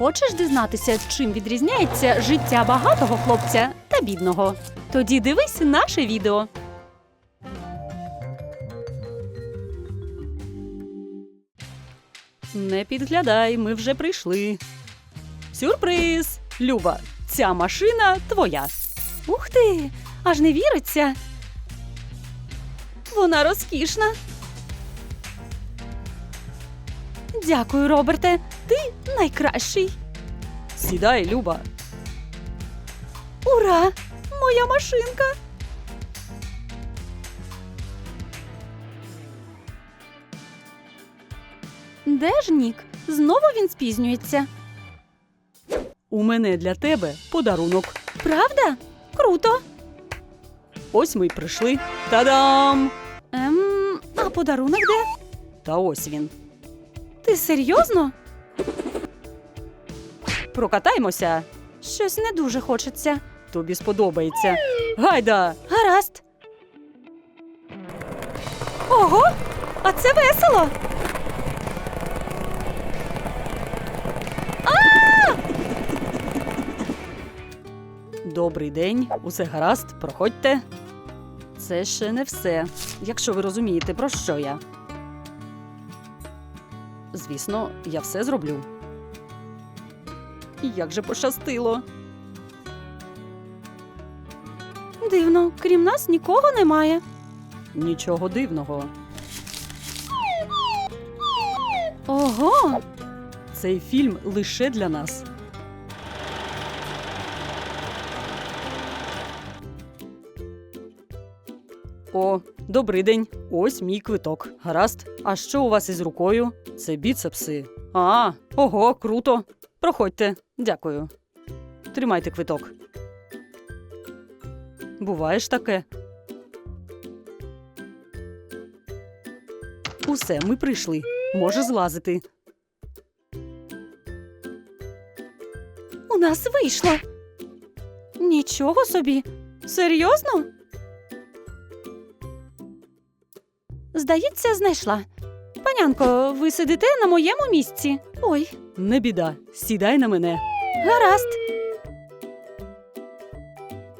Хочеш дізнатися, чим відрізняється життя багатого хлопця та бідного? Тоді дивись наше відео. Не підглядай, ми вже прийшли. Сюрприз! Люба, ця машина твоя. Ух ти! Аж не віриться. Вона розкішна. Дякую, Роберте. Ти найкращий. Сідай, Люба. Ура! Моя машинка. Де ж Нік? Знову він спізнюється. У мене для тебе подарунок. Правда? Круто. Ось ми й прийшли. Та-дам! Ем, а подарунок де? Та ось він. Ти серйозно? Прокатаймося. Щось не дуже хочеться. Тобі сподобається. Гайда! Гаразд. Ого! А це весело. Добрий день, усе гаразд, проходьте. Це ще не все, якщо ви розумієте, про що я. Звісно, я все зроблю. І Як же пощастило. Дивно, крім нас нікого немає. Нічого дивного. Ого! Цей фільм лише для нас. О, добрий день. Ось мій квиток. Гаразд. А що у вас із рукою? Це біцепси. А, ого, круто. Проходьте. Дякую. Тримайте квиток. Буває ж таке. Усе, ми прийшли. Може злазити. У нас вийшло. Нічого собі. Серйозно? Здається, знайшла. Панянко, ви сидите на моєму місці. Ой. Не біда, сідай на мене. Гаразд.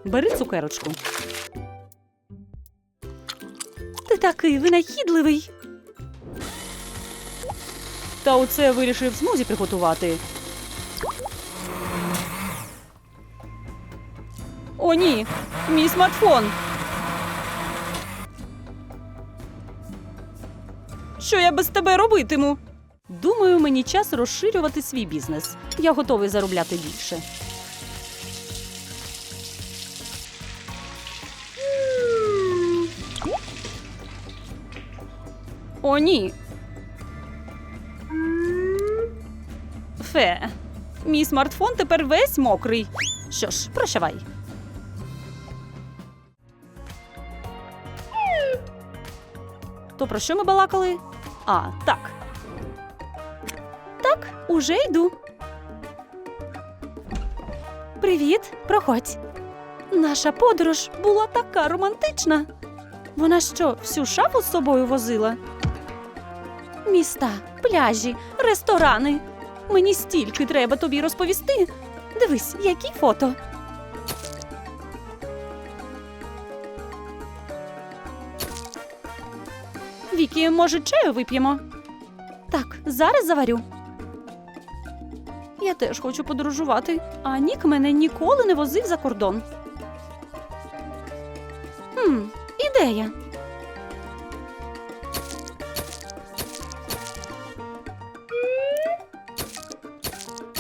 Бери цукерочку. Ти такий винахідливий. Та оце вирішив смузі приготувати. О, ні, мій смартфон. Що я без тебе робитиму? Думаю, мені час розширювати свій бізнес. Я готовий заробляти більше. О, ні. Фе. Мій смартфон тепер весь мокрий. Що ж, прощавай. То про що ми балакали? А, так. Так, уже йду. Привіт, проходь. Наша подорож була така романтична. Вона що, всю шафу з собою возила? Міста, пляжі, ресторани. Мені стільки треба тобі розповісти. Дивись, які фото. Вікі, може, чаю вип'ємо? Так, зараз заварю. Я теж хочу подорожувати, а Нік мене ніколи не возив за кордон. Хм, ідея.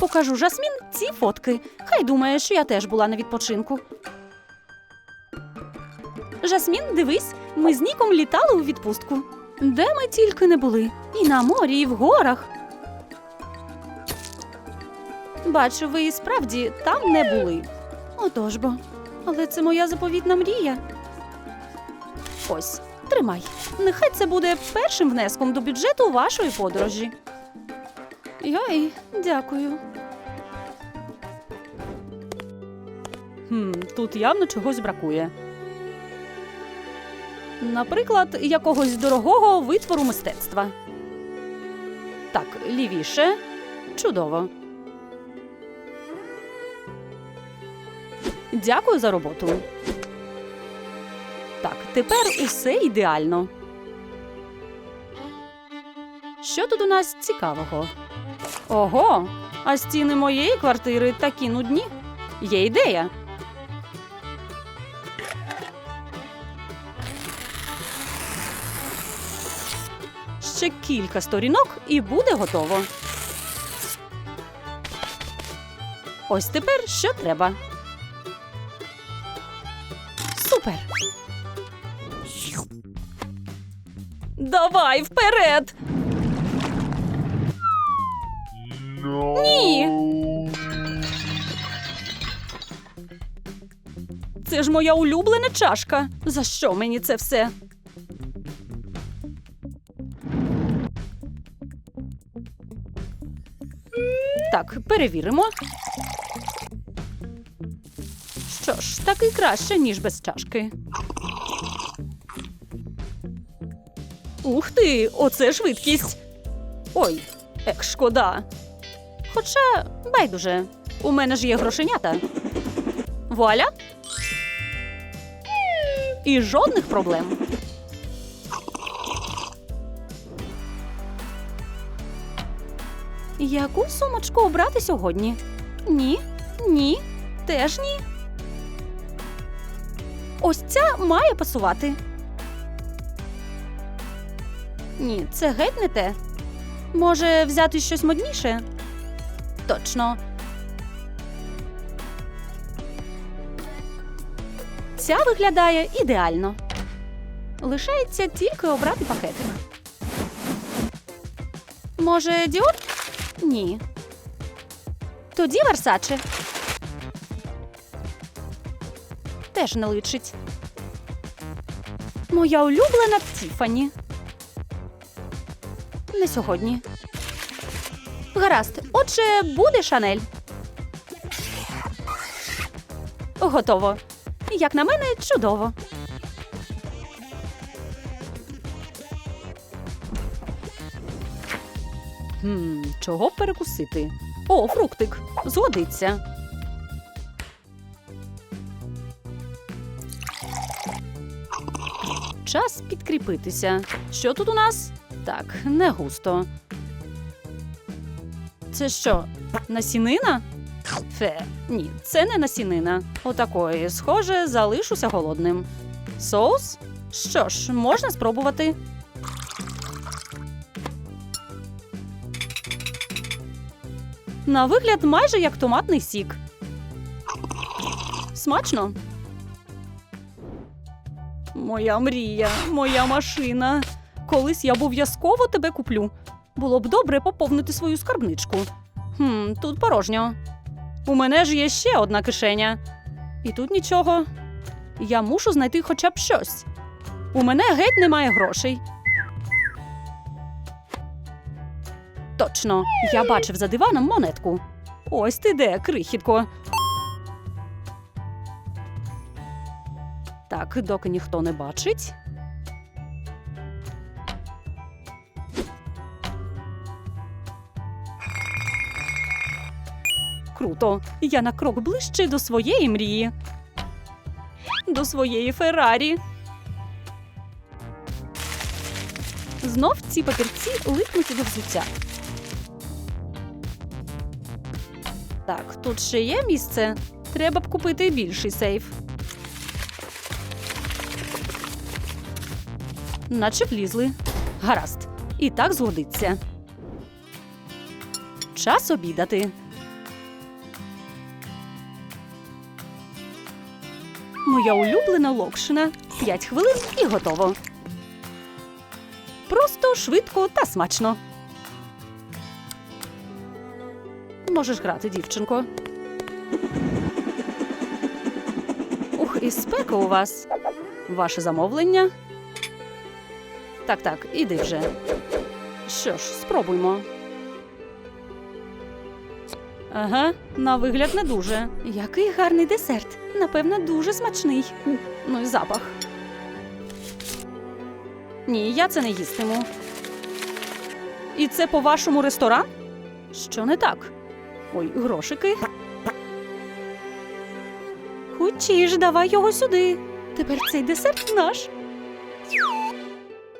Покажу Жасмін ці фотки. Хай думає, що я теж була на відпочинку. Жасмін, дивись, ми з Ніком літали у відпустку. Де ми тільки не були? І на морі, і в горах. Бачу, ви і справді там не були. Отож бо. Але це моя заповітна мрія. Ось, тримай. Нехай це буде першим внеском до бюджету вашої подорожі. Йой, дякую. Хм, тут явно чогось бракує наприклад, якогось дорогого витвору мистецтва. Так, лівіше чудово. Дякую за роботу. Так, тепер усе ідеально. Що тут у нас цікавого? Ого, а стіни моєї квартири такі нудні. Є ідея. Ще кілька сторінок і буде готово. Ось тепер що треба. Супер. Давай вперед. Ні. Це ж моя улюблена чашка. За що мені це все? Так, перевіримо. Що ж, так і краще, ніж без чашки. Ух ти, оце швидкість. Ой, як шкода. Хоча байдуже, у мене ж є грошенята. Вуаля. І жодних проблем. Яку сумочку обрати сьогодні? Ні, ні, теж ні. Ось ця має пасувати. Ні, це геть не те. Може, взяти щось модніше? Точно. Ця виглядає ідеально. Лишається тільки обрати пакетик. Може, діор? Ні. Тоді Версаче. Теж не личить. Моя улюблена Тіфані. Не сьогодні. Гаразд. Отже, буде Шанель. Готово. Як на мене, чудово. Хм, чого б перекусити? О, фруктик. Згодиться. Час підкріпитися. Що тут у нас? Так, не густо. Це що, насінина? Фе, ні, це не насінина. Отакої, схоже, залишуся голодним. Соус? Що ж, можна спробувати. На вигляд майже як томатний сік. Смачно. Моя мрія, моя машина. Колись я обов'язково тебе куплю. Було б добре поповнити свою скарбничку. Хм, тут порожньо. У мене ж є ще одна кишеня. І тут нічого. Я мушу знайти хоча б щось. У мене геть немає грошей. Точно, я бачив за диваном монетку. Ось ти де, крихітко. Так, доки ніхто не бачить. Круто. Я на крок ближче до своєї мрії. До своєї Феррарі. Знов ці папірці липнуть до взуття. Так, тут ще є місце. Треба б купити більший сейф. Наче влізли. Гаразд. І так згодиться. Час обідати. Моя улюблена локшина. П'ять хвилин і готово. Просто швидко та смачно. Можеш грати, дівчинко. Ух, і спека у вас. Ваше замовлення. Так, так, іди вже. Що ж, спробуймо. Ага, на вигляд не дуже. Який гарний десерт. Напевно, дуже смачний. Ну і запах. Ні, я це не їстиму. І це по-вашому ресторан? Що не так? Ой, грошики. Учиш, давай його сюди. Тепер цей десерт наш.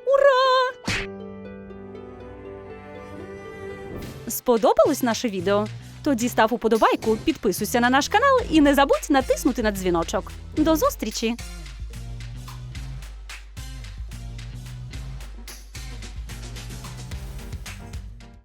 Ура! Сподобалось наше відео? Тоді став уподобайку, підписуйся на наш канал і не забудь натиснути на дзвіночок. До зустрічі!